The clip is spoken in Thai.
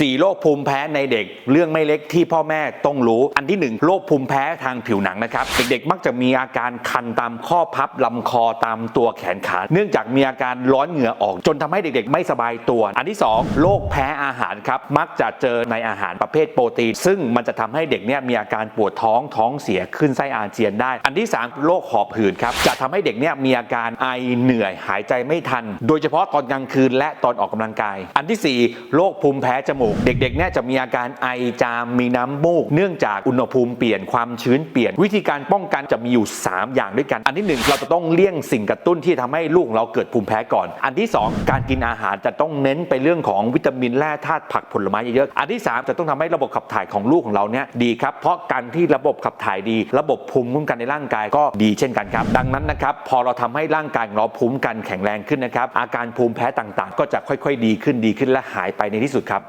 4 โรคภูมิแพ้ในเด็ก เรื่องไม่เล็กที่พ่อแม่ต้องรู้ อันที่ 1 โรคภูมิแพ้ทางผิวหนังนะครับ เด็กๆ มักจะมีอาการคันตามข้อพับลำคอตามตัวแขนขา เนื่องจากมีอาการร้อนเหงื่อออก จนทำให้เด็กๆ ไม่สบายตัว อันที่ 2 โรคแพ้อาหารครับ มักจะเจอในอาหารประเภทโปรตีน ซึ่งมันจะทำให้เด็กเนี่ยมีอาการปวดท้องท้องเสียขึ้นไส้อาเจียนได้ อันที่ 3 โรคหอบหืดครับ จะทำให้เด็กเนี่ยมีอาการไอเหนื่อยหายใจไม่ทัน โดยเฉพาะตอนกลางคืนและตอนออกกำลังกาย อันทีสี่ 4 โรคภูมิแพ้จมูกเด็กๆเนี่ยจะมีอาการไอจามมีน้ำมูก เนื่องจากอุณหภูมิเปลี่ยนความชื้นเปลี่ยน วิธีการป้องกันจะมีอยู่ 3 อย่างด้วยกัน อันที่หนึ่งเราจะต้องเลี่ยงสิ่งกระตุ้นที่ทำให้ลูกเราเกิดภูมิแพ้ก่อน อันที่สองการกินอาหารจะต้องเน้นไปเรื่องของวิตามินแร่ธาตุผักผลไม้เยอะๆอันที่สามจะต้องทำให้ระบบขับถ่ายของลูกของเราเนี่ยดีครับเพราะการที่ระบบขับถ่ายดี ระบบภูมิคุ้มกันในร่างกายก็ดีเช่นกันครับ ดังนั้นนะครับพอเราทำให้ร่างกายของเราภูมิกันแข็งแรงขึ้นนะครับอาการภูมิแพ้ต่างๆ ก็จะค่อยๆ ดีขึ้นดีขึ้นและหายไปในที่สุดครับ